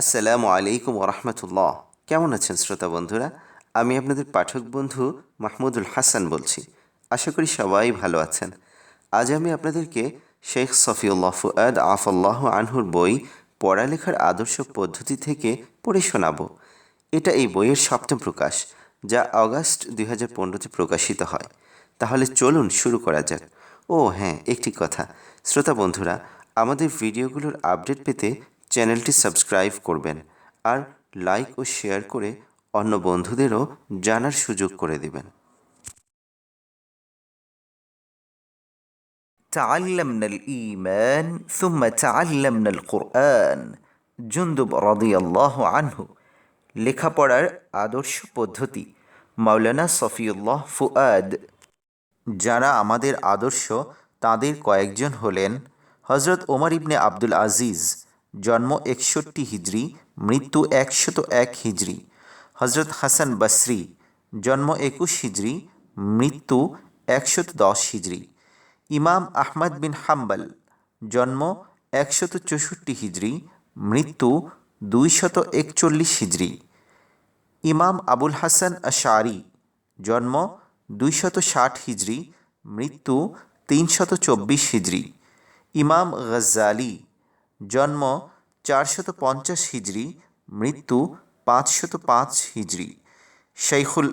আসসালামু আলাইকুম ওরহমতুল্লাহ কেমন আছেন শ্রোতা বন্ধুরা? আমি আপনাদের পাঠক বন্ধু মাহমুদুল হাসান বলছি। আশা করি সবাই ভালো আছেন। আজ আমি আপনাদেরকে শেখ সফিউল্লাহ ফুয়াদ আফাল্লাহ আনহুর বই পড়ালেখার আদর্শ পদ্ধতি থেকে পড়ে শোনাব। এটা এই বইয়ের সপ্তম প্রকাশ, যা অগাস্ট দুই হাজার পনেরোতে প্রকাশিত হয়। তাহলে চলুন শুরু করা যাক। ও হ্যাঁ একটি কথা। শ্রোতা বন্ধুরা, আমাদের ভিডিওগুলোর আপডেট পেতে চ্যানেলটি সাবস্ক্রাইব করবেন আর লাইক ও শেয়ার করে অন্য বন্ধুদেরও জানার সুযোগ করে দেবেন تعلمنا الإيمان ثم تعلمنا القرآن জুন্দুব রদিয়াল্লাহ আনহু লেখাপড়ার আদর্শ পদ্ধতি মাওলানা সফিউল্লাহ ফুয়াদ যারা আমাদের আদর্শ তাদের কয়েকজন হলেন হজরত ওমর ইবনে আব্দুল আজিজ জন্ম একষট্টি হিজরি, মৃত্যু একশত এক হিজরি। হজরত হাসান বসরি, জন্ম একুশ হিজরি, মৃত্যু একশত দশ হিজরি। ইমাম আহমদ বিন হাম্বল, জন্ম একশত চৌষট্টি হিজরি, মৃত্যু দুইশত একচল্লিশ হিজরি। ইমাম আবুল হাসান আশারি জন্ম দুইশত ষাট হিজরি, মৃত্যু তিনশত চব্বিশ হিজরি। ইমাম গজ্জালি জন্ম চারশত পঞ্চাশ হিজরি মৃত্যু পাঁচশত পাঁচ হিজরি শেখুল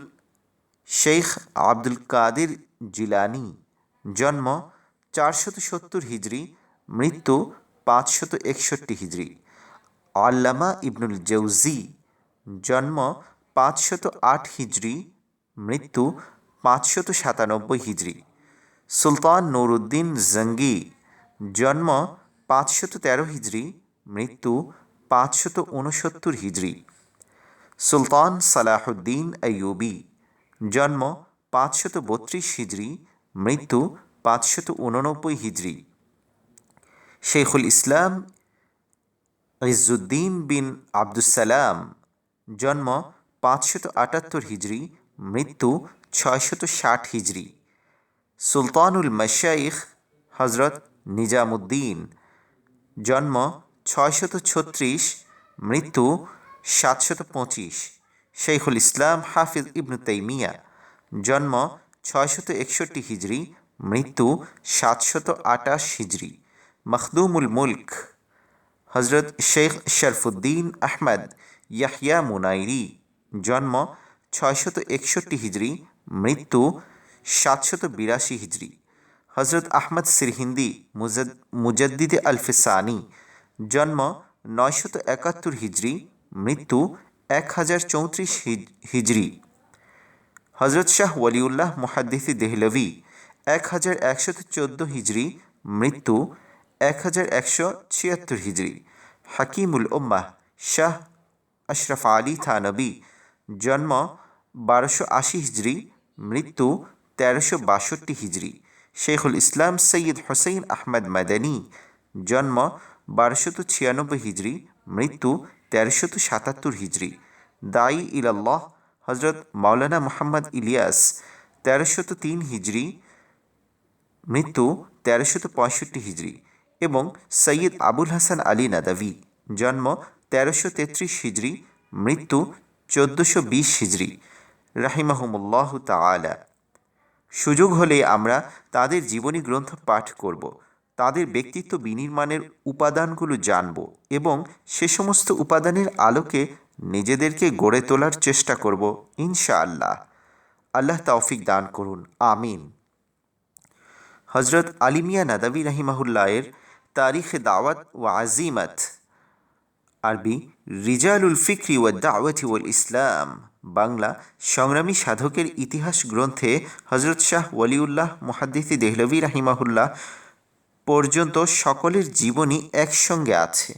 শেখ আব্দুল কাদির জিলানি। জন্ম চারশত সত্তর হিজরি মৃত্যু পাঁচশত একষট্টি হিজড়ি। আল্লামা ইবনুল জৌজি জন্ম পাঁচশত আট হিজড়ি, মৃত্যু পাঁচশত সাতানব্বই হিজরি সুলতান নুরুদ্দিন জঙ্গি। জন্ম পাঁচশত তেরো হিজরি, মৃত্যু পাঁচশত উনসত্তর হিজরি। সুলতান সালাহুদ্দিন আইয়ুবি, জন্ম পাঁচশত বত্রিশ হিজরি, মৃত্যু পাঁচশত উননব্বই হিজরি। শেখুল ইসলাম ইজুদ্দিন বিন আবদুসালাম জন্ম পাঁচশত আটাত্তর হিজরি, মৃত্যু ছয়শত ষাট হিজরি। সুলতানুল মশাইখ হজরত নিজামুদ্দিন জন্ম ছয়শত ছত্রিশ, মৃত্যু সাতশত পঁচিশ। শেখুল ইসলাম হাফিজ ইবনু তাইমিয়া। জন্ম ছয়শত একষট্টি হিজড়ি মৃত্যু সাতশত আটাশ হিজড়ি মখদুমুল মুল্ক। হজরত শেখ শরফুদ্দিন আহমদ ইয়াহিয়া মুনাইরি। জন্ম ছয়শত একষট্টি হিজড়ি মৃত্যু সাতশত বিরাশি হিজরি। হজরত আহমদ সিরহিন্দি মুজদ্দিদে আলফিসানি, জন্ম নয়শত একাত্তর হিজরি, মৃত্যু এক হাজার চৌত্রিশ হিজরি। হজরত শাহ ওয়ালিউল্লাহ মুহাদ্দিসি দেহলভি, এক হাজার একশত চোদ্দ হিজরি, মৃত্যু এক হাজার একশো ছিয়াত্তর হিজরি। হাকিমুল উম্মাহ শাহ আশরাফ আলী থানবী, জন্ম বারোশো আশি হিজরি, মৃত্যু তেরোশো বাষট্টি হিজরি। শেখুল ইসলাম সৈয়দ হোসেন আহমদ মাদানী, জন্ম বারোশত ছিয়ানব্বই হিজরি, মৃত্যু তেরোশত সাতাত্তর হিজরি। দায়ী ইলাল্লাহ হজরত মাওলানা মোহাম্মদ ইলিয়াস, তেরোশত তিন হিজরি, মৃত্যু তেরোশত পঁয়ষট্টি হিজরি এবং সৈয়দ আবুল হাসান আলী নাদাভি জন্ম তেরোশো তেত্রিশ হিজরি, মৃত্যু চোদ্দোশো বিশ হিজরি। রাহিমাহুমুল্লাহ তালা সুযোগ হলে আমরা তাদের জীবনী গ্রন্থ পাঠ করব, তাদের ব্যক্তিত্ব বিনির্মাণের উপাদানগুলো জানব এবং সে সমস্ত উপাদানের আলোকে নিজেদেরকে গড়ে তোলার চেষ্টা করব, ইনশাআল্লাহ। আল্লাহ তৌফিক দান করুন, আমিন। হজরত আলিমিয়া নাদাবি রাহিমাহুল্লাহের তারিখ দাওয়াত ও আজিমত আরবি, রিজালুল ফিক্রি ও দাওয়াতি ইসলাম বাংলা সংগ্রামী সাধকের ইতিহাস গ্রন্থে হজরত শাহ ওয়ালিউল্লাহ মুহাদ্দিসি দেহলভি রাহিমাহুল্লাহ পর্যন্ত সকলের জীবনী একসঙ্গে আছে।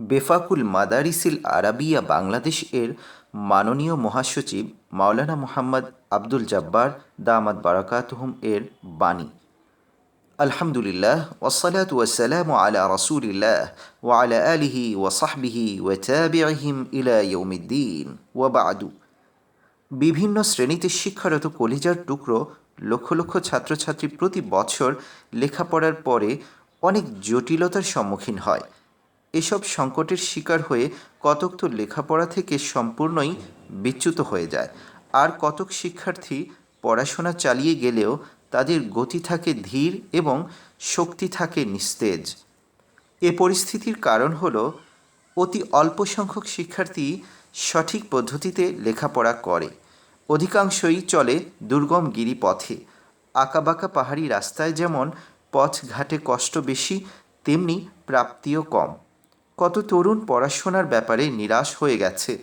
বেফাকুল মাদারিসিল আরাবিয়া বাংলাদেশ এর মাননীয় মহাসচিব মাওলানা মোহাম্মদ আব্দুল জব্বার দামাদ বারাকাতহুম এর বাণী। আলহামদুলিল্লাহ ওসালাত ওয়াসালাম আলা রসুলিল্লাহ ওয়ালা আলিহি ওয়াসাহবিহি ওয়াতাবিহিম ইলা ইয়ৌমিদ্দিন ওয়াবাদু বিভিন্ন শ্রেণীতে শিক্ষারত কলিজার টুকরো লক্ষ লক্ষ ছাত্রছাত্রী প্রতি বছর লেখাপড়ার পরে অনেক জটিলতার সম্মুখীন হয়। এসব সংকটের শিকার হয়ে কতক তো লেখাপড়া থেকে সম্পূর্ণই বিচ্যুত হয়ে যায়। আর কতক শিক্ষার্থী পড়াশোনা চালিয়ে গেলেও তাদের গতি থাকে ধীর এবং শক্তি থাকে নিস্তেজ। এ পরিস্থিতির কারণ হল, অতি অল্প সংখ্যক শিক্ষার্থী সঠিক পদ্ধতিতে লেখাপড়া করে। অধিকাংশই চলে দুর্গম গিরিপথে। আঁকাবাঁকা পাহাড়ি রাস্তায় যেমন পথ ঘাটে কষ্ট বেশি, তেমনি প্রাপ্তিও কম। কত তরুণ পড়াশোনার ব্যাপারে নিরাশ হয়ে গেছে।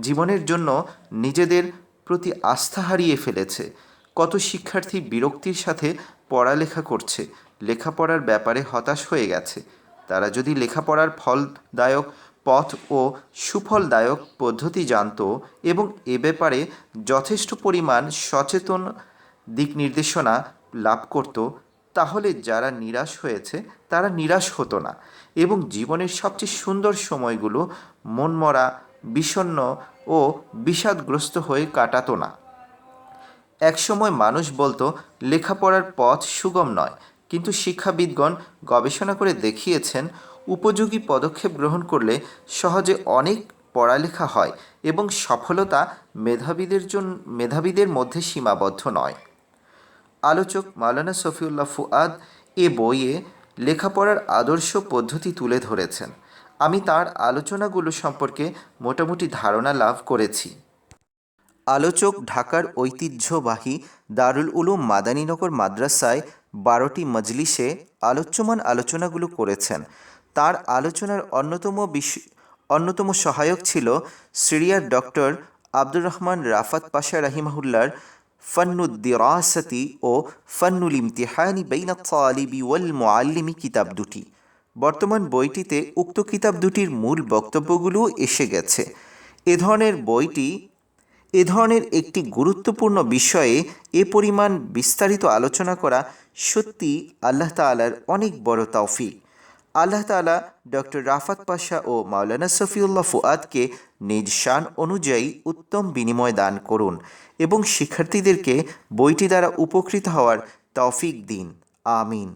জীবনের জন্য নিজেদের প্রতি আস্থা হারিয়ে ফেলেছে। কত শিক্ষার্থী বিরক্তির সাথে পড়ালেখা করছে, লেখাপড়ার ব্যাপারে হতাশ হয়ে গেছে। তারা যদি লেখাপড়ার ফলদায়ক পথ ও সুফলদায়ক পদ্ধতি জানত এবং এ ব্যাপারে যথেষ্ট পরিমাণ সচেতন দিক নির্দেশনা লাভ করত, তাহলে যারা নিরাশ হয়েছে, তারা নিরাশ হতো না এবং জীবনের সবচেয়ে সুন্দর সময়গুলো মনমরা, বিষণ্ণ ও বিষাদগ্রস্ত হয়ে কাটাতো না। একসময় মানুষ বলতো, লেখাপড়ার পথ সুগম নয়। কিন্তু শিক্ষাবিদগণ গবেষণা করে দেখিয়েছেন, উপযোগী পদক্ষেপ গ্রহণ করলে সহজে অনেক পড়ালেখা হয় এবং সফলতা মেধাবীদের জন্য মেধাবীদের মধ্যে সীমাবদ্ধ নয়। আলোচক মাওলানা সফিউল্লাহ ফুয়াদ এ বইয়ে লেখাপড়ার আদর্শ পদ্ধতি তুলে ধরেছেন। আমি তার আলোচনাগুলো সম্পর্কে মোটামুটি ধারণা লাভ করেছি। আলোচক ঢাকার ঐতিহ্যবাহী দারুল উলুম মাদানীনগর মাদ্রাসায় বারোটি মজলিসে আলোচ্যমান আলোচনাগুলো করেছেন। তার আলোচনার অন্যতম অন্যতম সহায়ক ছিল সিরিয়ার doctor Abdur Rahman Rafat Pasha রাহিমাহুল্লার ফান্নুদ্দিরাসাতি ও ফান্নুল ইমতিহানি বাইনা ওয়াল মুআল্লিমি কিতাব দুটি। বর্তমান বইটিতে উক্ত কিতাব দুটির মূল বক্তব্যগুলোও এসে গেছে। এ ধরনের বইটি এ ধরনের একটি গুরুত্বপূর্ণ বিষয়ে এ পরিমাণ বিস্তারিত আলোচনা করা সত্যি আল্লাহ তাআলার অনেক বড় তৌফিক। আল্লাহ তাআলা ডক্টর রাফাত পাশা ও মাওলানা সফিউল্লাহ ফুয়াদকে নিজ শান অনুযায়ী উত্তম বিনিময় দান করুন এবং শিক্ষার্থীদেরকে বইটি দ্বারা উপকৃত হওয়ার তৌফিক দিন। আমিন।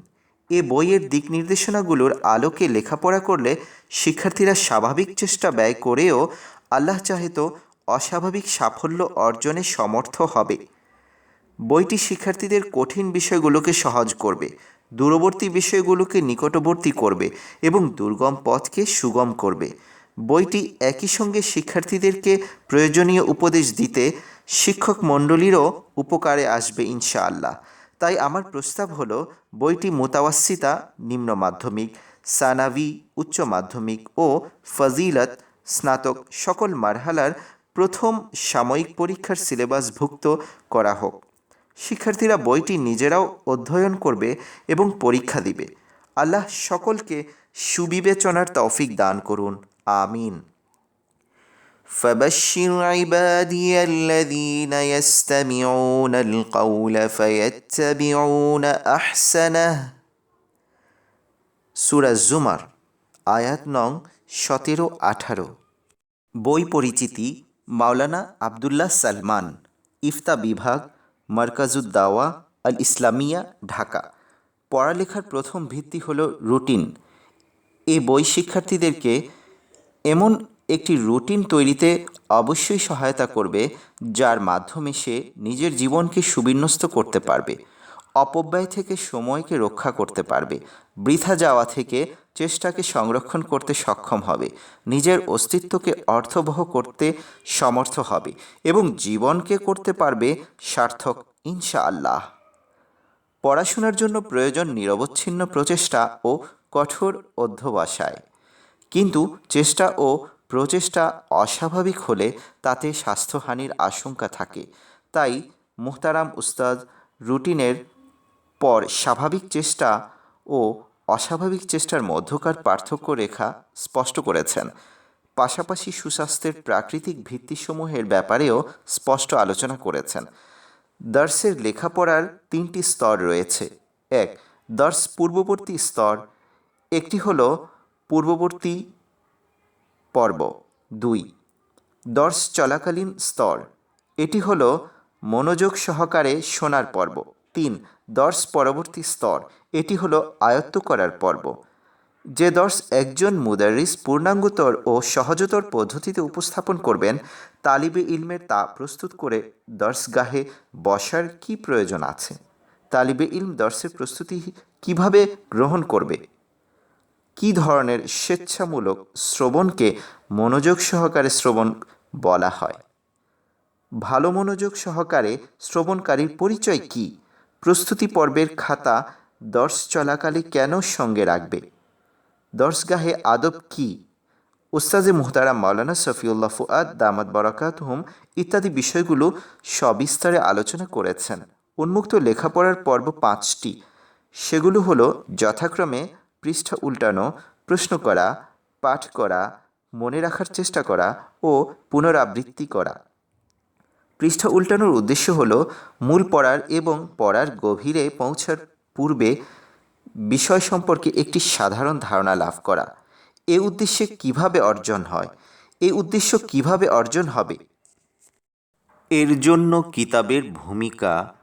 এ বইয়ের দিক নির্দেশনাগুলোর আলোকে লেখাপড়া করলে শিক্ষার্থীরা স্বাভাবিক চেষ্টা ব্যয় করেও আল্লাহ চাহিত অস্বাভাবিক সাফল্য অর্জনে সমর্থ হবে। বইটি শিক্ষার্থীদের কঠিন বিষয়গুলোকে সহজ করবে, দূরবর্তী বিষয়গুলোকে নিকটবর্তী করবে এবং দুর্গম পথকে সুগম করবে। বইটি একই সঙ্গে শিক্ষার্থীদেরকে প্রয়োজনীয় উপদেশ দিতে শিক্ষক মণ্ডলীরও উপকারে আসবে ইনশাআল্লাহ। তাই আমার প্রস্তাব হলো, বইটি মোতাওয়াসিতা নিম্ন মাধ্যমিক, সানাভি, উচ্চ মাধ্যমিক ও ফজিলত, স্নাতক সকল মারহালার প্রথম সাময়িক পরীক্ষার সিলেবাসভুক্ত করা হোক শিক্ষার্থীরা বইটি নিজেরাও অধ্যয়ন করবে এবং পরীক্ষা দিবে আল্লাহ সকলকে সুবিবেচনার তৌফিক দান করুন আমিন فبشر عبادي الذين يستمعون القول فيتبعون احسنه সূরা জুমার আয়াত নং সতেরো আঠারো বই পরিচিতি মাওলানা আবদুল্লাহ সালমান, ইফতা বিভাগ মার্কাজুদ দাওয়া আল ইসলামিয়া ঢাকা। পড়ালেখার প্রথম ভিত্তি হলো রুটিন। এ বই শিক্ষার্থীদেরকে এমন একটি রুটিন তৈরিতে অবশ্যই সহায়তা করবে, যার মাধ্যমে সে নিজের জীবনকে সুবিন্যস্ত করতে পারবে, অপব্যয় থেকে সময়কে রক্ষা করতে পারবে, বৃথা যাওয়া থেকে চেষ্টাকে সংরক্ষণ করতে সক্ষম হবে। নিজের অস্তিত্বকে অর্থবহ করতে সমর্থ হবে এবং জীবনকে করতে পারবে সার্থক, ইনশাআল্লাহ। পড়াশোনার জন্য প্রয়োজন নিরবচ্ছিন্ন প্রচেষ্টা ও কঠোর অধ্যবসায়। কিন্তু চেষ্টা ও প্রচেষ্টা অস্বাভাবিক হলে তাতে স্বাস্থ্যহানির আশঙ্কা থাকে। তাই মুহতারাম উস্তাদ রুটিনের পর স্বাভাবিক চেষ্টা ও অস্বাভাবিক চেষ্টার মধ্যকার পার্থক্য রেখা স্পষ্ট করেছেন। পাশাপাশি সুস্বাস্থ্যের প্রাকৃতিক ভিত্তিসমূহের ব্যাপারেও স্পষ্ট আলোচনা করেছেন। দর্শের লেখাপড়ার তিনটি স্তর রয়েছে। এক দর্শ পূর্ববর্তী স্তর। একটি হল পূর্ববর্তী পর্ব। দুই দর্শ চলাকালীন স্তর। এটি হল মনোযোগ সহকারে শোনার পর্ব। তিন দর্শ পরবর্তী স্তর। এটি হলো আয়ত্ত করার পর্ব। যে দর্শ একজন মুদারিস পূর্ণাঙ্গতর ও সহজতর পদ্ধতিতে উপস্থাপন করবেন, তালিবে ইলমের তা প্রস্তুত করে দর্শগাহে বসার কি প্রয়োজন আছে? তালিবে ইলম দর্শের প্রস্তুতি কীভাবে গ্রহণ করবে? কী ধরনের স্বেচ্ছামূলক শ্রবণকে মনোযোগ সহকারে শ্রবণ বলা হয়? ভালো মনোযোগ সহকারে শ্রবণকারীর পরিচয় কি? প্রস্তুতি পর্বের খাতা দর্শ চলাকালে কেন সঙ্গে রাখবে? দর্শগাহে আদব কি? উস্তাজে মুহতারাম মাওলানা শফিউল্লাহ ফুয়াদ, দামাত বরাকাত হুম ইত্যাদি বিষয়গুলো সবিস্তারে আলোচনা করেছেন। উন্মুক্ত লেখাপড়ার পর্ব পাঁচটি। সেগুলো হলো যথাক্রমে পৃষ্ঠা উল্টানো, প্রশ্ন করা, পাঠ করা, মনে রাখার চেষ্টা করা ও পুনরাবৃত্তি করা। পৃষ্ঠা উল্টানোর উদ্দেশ্য হল মূল পড়ার এবং পড়ার গভীরে পৌঁছার পূর্বে বিষয় সম্পর্কে একটি সাধারণ ধারণা লাভ করা। এ উদ্দেশ্যে কীভাবে অর্জন হয়? এই উদ্দেশ্য কীভাবে অর্জন হবে? এর জন্য কিতাবের ভূমিকা,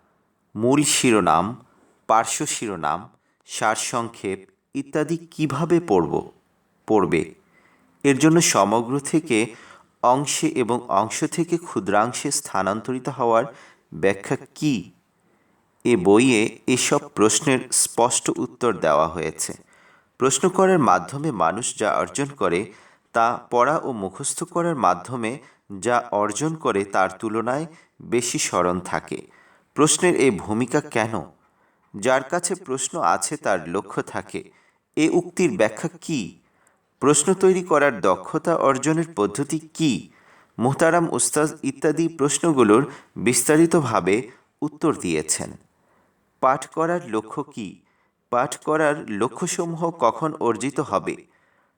মূল শিরোনাম, পার্শ্ব শিরোনাম, সারসংক্ষেপ ইত্যাদি কীভাবে পড়ব, পড়বে? এর জন্য সমগ্র থেকে অংশে এবং অংশ থেকে ক্ষুদ্রাংশে স্থানান্তরিত হওয়ার ব্যাখ্যা কী? এ বইয়ে এসব প্রশ্নের স্পষ্ট উত্তর দেওয়া হয়েছে। প্রশ্ন করার মাধ্যমে মানুষ যা অর্জন করে, তা পড়া ও মুখস্থ করার মাধ্যমে যা অর্জন করে তার তুলনায় বেশি স্মরণ থাকে। প্রশ্নের এই ভূমিকা কেন? যার কাছে প্রশ্ন আছে তার লক্ষ্য থাকে। এ উক্তির ব্যাখ্যা কী? প্রশ্ন তৈরি করার দক্ষতা অর্জনের পদ্ধতি কী? মুহতারাম উস্তাজ ইত্যাদি প্রশ্নগুলোর বিস্তারিতভাবে উত্তর দিয়েছেন। পাঠ করার লক্ষ্য কী? পাঠ করার লক্ষ্যসমূহ কখন অর্জিত হবে?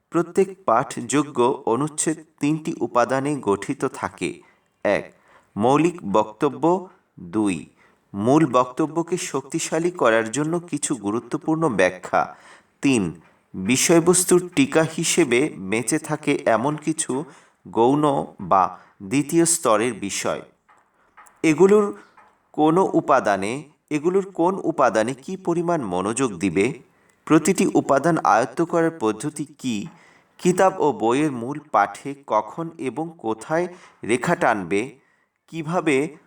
প্রত্যেক পাঠযোগ্য অনুচ্ছেদ তিনটি উপাদানে গঠিত থাকে। এক, মৌলিক বক্তব্য। দুই, মূল বক্তব্যকে শক্তিশালী করার জন্য কিছু গুরুত্বপূর্ণ ব্যাখ্যা। তিন বিষয়বস্তুর টিকা হিসেবে বেঁচে থাকে এমন কিছু গৌণ বা দ্বিতীয় স্তরের বিষয়। এগুলোর কোনো উপাদানে, এগুলোর কোন উপাদানে কি পরিমাণ মনোযোগ দিবে? প্রতিটি উপাদান আয়ত্ত করার পদ্ধতি কি? কিতাব ও বইয়ের মূল পাঠে কখন এবং কোথায় রেখা টানবে? কীভাবে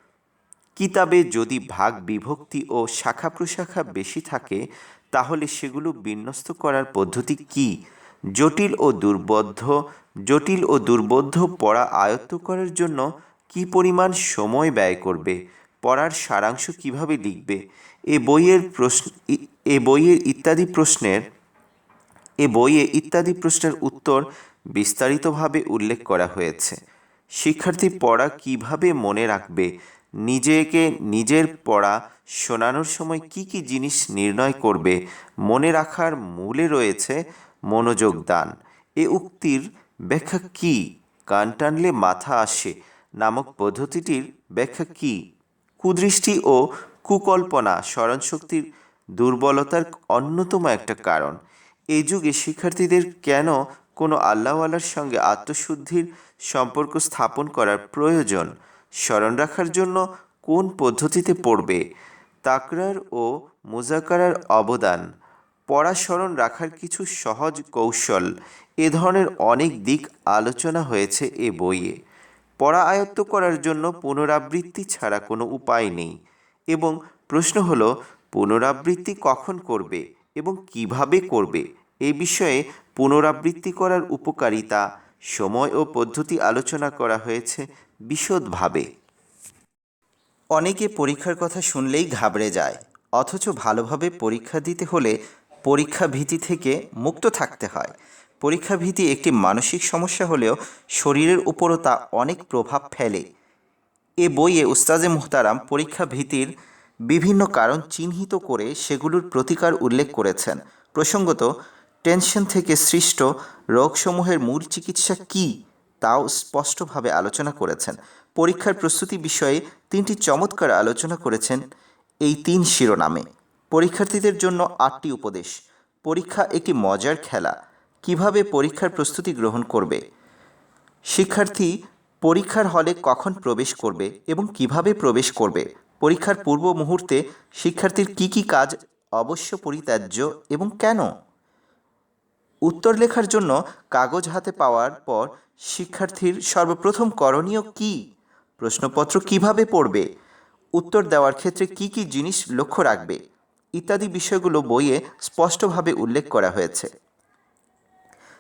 কিতাবে যদি ভাগ বিভক্তি ও শাখা প্রশাখা বেশি থাকে তাহলে সেগুলো বিন্যস্ত করার পদ্ধতি কি? জটিল ও দুর্বোধ্য, জটিল ও দুর্বোধ্য পড়া আয়ত্ত করার জন্য কি পরিমাণ সময় ব্যয় করবে? পড়ার সারাংশ কীভাবে লিখবে? এ বইয়ের প্রশ্ন, এ বইয়ের ইত্যাদি প্রশ্নের, এ বইয়ে ইত্যাদি প্রশ্নের উত্তর বিস্তারিতভাবে উল্লেখ করা হয়েছে। শিক্ষার্থী পড়া কীভাবে মনে রাখবে? নিজেকে নিজের পড়া শোনানোর সময় কি কি জিনিস নির্ণয় করবে মনে রাখার মূলে রয়েছে মনোযোগ দান। এ উক্তির ব্যাখ্যা কি? কান টানলে মাথা আসে নামক পদ্ধতিটির ব্যাখ্যা কি? কুদৃষ্টি ও কুকল্পনা স্মরণশক্তির দুর্বলতার অন্যতম একটা কারণ। এই যুগে শিক্ষার্থীদের কেন কোনো আল্লাহওয়ালার সঙ্গে আত্মশুদ্ধির সম্পর্ক স্থাপন করার প্রয়োজন? স্মরণ রাখার জন্য কোন পদ্ধতিতে পড়বে? তাকরার ও মুজাকারার অবদান, পড়া স্মরণ রাখার কিছু সহজ কৌশল, এ ধরনের অনেক দিক আলোচনা হয়েছে এ বইয়ে। পড়া আয়ত্ত করার জন্য পুনরাবৃত্তি ছাড়া কোনো উপায় নেই এবং প্রশ্ন হলো, পুনরাবৃত্তি কখন করবে এবং কীভাবে করবে? এই বিষয়ে পুনরাবৃত্তি করার উপকারিতা, সময় ও পদ্ধতি আলোচনা করা হয়েছে বিশদভাবে। অনেকে পরীক্ষার কথা শুনলেই ঘাবড়ে যায়, অথচ ভালোভাবে পরীক্ষা দিতে হলে পরীক্ষা ভীতি থেকে মুক্ত থাকতে হয়। পরীক্ষা ভীতি একটি মানসিক সমস্যা হলেও শরীরের উপরও তা অনেক প্রভাব ফেলে। এ বইয়ে উস্তাজে মুহতারাম পরীক্ষা ভীতির বিভিন্ন কারণ চিহ্নিত করে সেগুলোর প্রতিকার উল্লেখ করেছেন। প্রসঙ্গত, টেনশন থেকে সৃষ্ট রোগসমূহের মূল চিকিৎসা কী? তাও স্পষ্টভাবে আলোচনা করেছেন। পরীক্ষার প্রস্তুতি বিষয়ে তিনটি চমৎকার আলোচনা করেছেন এই তিন শিরোনামে। পরীক্ষার্থীদের জন্য আটটি উপদেশ। পরীক্ষা একটি মজার খেলা। কীভাবে পরীক্ষার প্রস্তুতি গ্রহণ করবে? শিক্ষার্থী পরীক্ষার হলে কখন প্রবেশ করবে এবং কীভাবে প্রবেশ করবে? পরীক্ষার পূর্ব মুহূর্তে শিক্ষার্থীর কি কি কাজ অবশ্য পরিত্যাজ্য এবং কেন? উত্তর লেখার জন্য কাগজ হাতে পাওয়ার পর শিক্ষার্থীর সর্বপ্রথম করণীয় কি? প্রশ্নপত্র কীভাবে পড়বে? উত্তর দেওয়ার ক্ষেত্রে কি কি জিনিস লক্ষ্য রাখবে? ইত্যাদি বিষয়গুলো বইয়ে স্পষ্টভাবে উল্লেখ করা হয়েছে।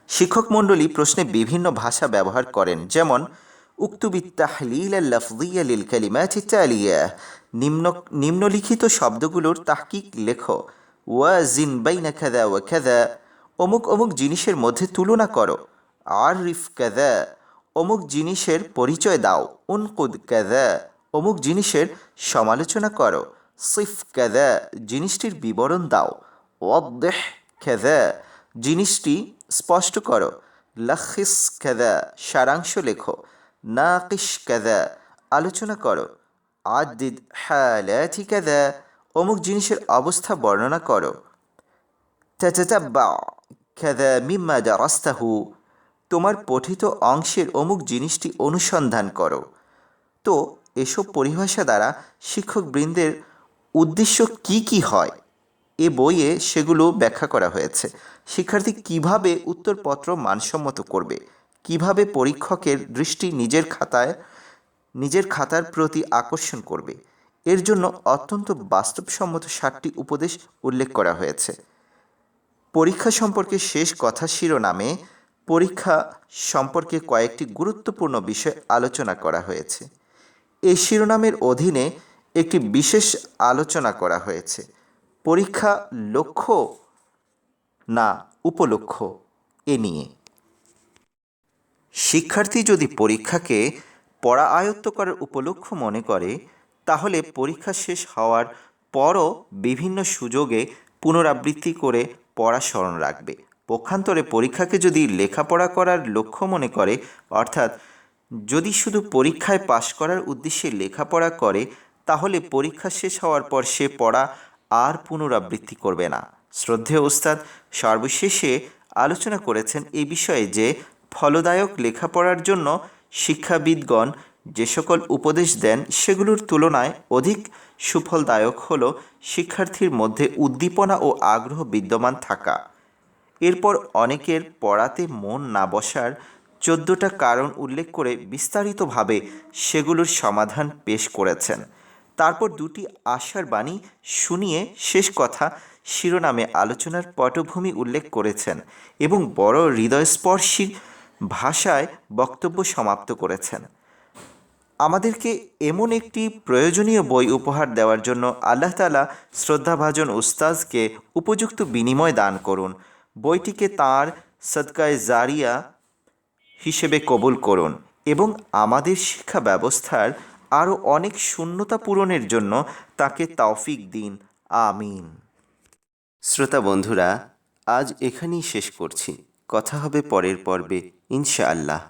শিক্ষক মণ্ডলী প্রশ্নে বিভিন্ন ভাষা ব্যবহার করেন, যেমন লিল নিম্ন, নিম্নলিখিত শব্দগুলোর তাহকিক লেখো ওয়াজিন বাইনা কাদা ওয়া কাদা অমুক অমুক জিনিসের মধ্যে তুলনা করো। আর রিফ কাদা, অমুক জিনিসের পরিচয় দাও। উনকুদ ক্যাদে অমুক জিনিসের সমালোচনা করো। সিফ কাদা, জিনিসটির বিবরণ দাও। ওয়াদ্দেহ খেদা জিনিসটি স্পষ্ট করো। লাখিস খেদা সারাংশ লেখো। নাকিস ক্যাদে আলোচনা করো। আদিদ হ্যালাথি কেদা, অমুক জিনিসের অবস্থা বর্ণনা করো। চেচেচা বা খেদা মিম্মা তোমার পঠিত অংশের অমুক জিনিসটি অনুসন্ধান করো। তো, এসব পরিভাষা দ্বারা শিক্ষকবৃন্দের উদ্দেশ্য কি কি হয়? এ বইয়ে সেগুলো ব্যাখ্যা করা হয়েছে। শিক্ষার্থী কীভাবে উত্তরপত্র মানসম্মত করবে? কীভাবে পরীক্ষকের দৃষ্টি নিজের খাতায়, নিজের খাতার প্রতি আকর্ষণ করবে? এর জন্য অত্যন্ত বাস্তবসম্মত সাতটি উপদেশ উল্লেখ করা হয়েছে। পরীক্ষা সম্পর্কে শেষ কথা শিরোনামে পরীক্ষা সম্পর্কে কয়েকটি গুরুত্বপূর্ণ বিষয় আলোচনা করা হয়েছে। এই শিরোনামের অধীনে একটি বিশেষ আলোচনা করা হয়েছে। পরীক্ষা লক্ষ্য না উপলক্ষ্য এ নিয়ে। শিক্ষার্থী যদি পরীক্ষাকে পড়া আয়ত্ত করার উপলক্ষ মনে করে, তাহলে পরীক্ষা শেষ হওয়ার পরও বিভিন্ন সুযোগে পুনরাবৃত্তি করে পড়া স্মরণ রাখবে। পক্ষান্তরে পরীক্ষাকে যদি লেখাপড়া করার লক্ষ্য মনে করে, অর্থাৎ যদি শুধু পরীক্ষায় পাশ করার উদ্দেশ্যে লেখাপড়া করে, তাহলে পরীক্ষা শেষ হওয়ার পর সে পড়া আর পুনরাবৃত্তি করবে না। শ্রদ্ধেয় ওস্তাদ, সর্বশেষে আলোচনা করেছেন এই বিষয়ে যে, ফলদায়ক লেখাপড়ার জন্য শিক্ষাবিদগণ যে সকল উপদেশ দেন সেগুলোর তুলনায় অধিক সুফলদায়ক হল শিক্ষার্থীর মধ্যে উদ্দীপনা ও আগ্রহ বিদ্যমান থাকা। এরপর অনেকের পড়াতে মন না বসার চোদ্দোটা কারণ উল্লেখ করে বিস্তারিতভাবে সেগুলোর সমাধান পেশ করেছেন। তারপর দুটি আশার বাণী শুনিয়ে শেষ কথা শিরোনামে আলোচনার পটভূমি উল্লেখ করেছেন এবং বড় হৃদয়স্পর্শী ভাষায় বক্তব্য সমাপ্ত করেছেন। আমাদেরকে এমন একটি প্রয়োজনীয় বই উপহার দেওয়ার জন্য আল্লাহ তালা শ্রদ্ধাভাজন উস্তাজকে উপযুক্ত বিনিময় দান করুন। বইটিকে তার সদকায় জারিয়া হিসেবে কবুল করুন এবং আমাদের শিক্ষা ব্যবস্থার আরও অনেক শূন্যতা পূরণের জন্য তাকে তৌফিক দিন। আমিন। শ্রোতা বন্ধুরা, আজ এখানেই শেষ করছি। কথা হবে পরের পর্বে, ইনশাআল্লাহ।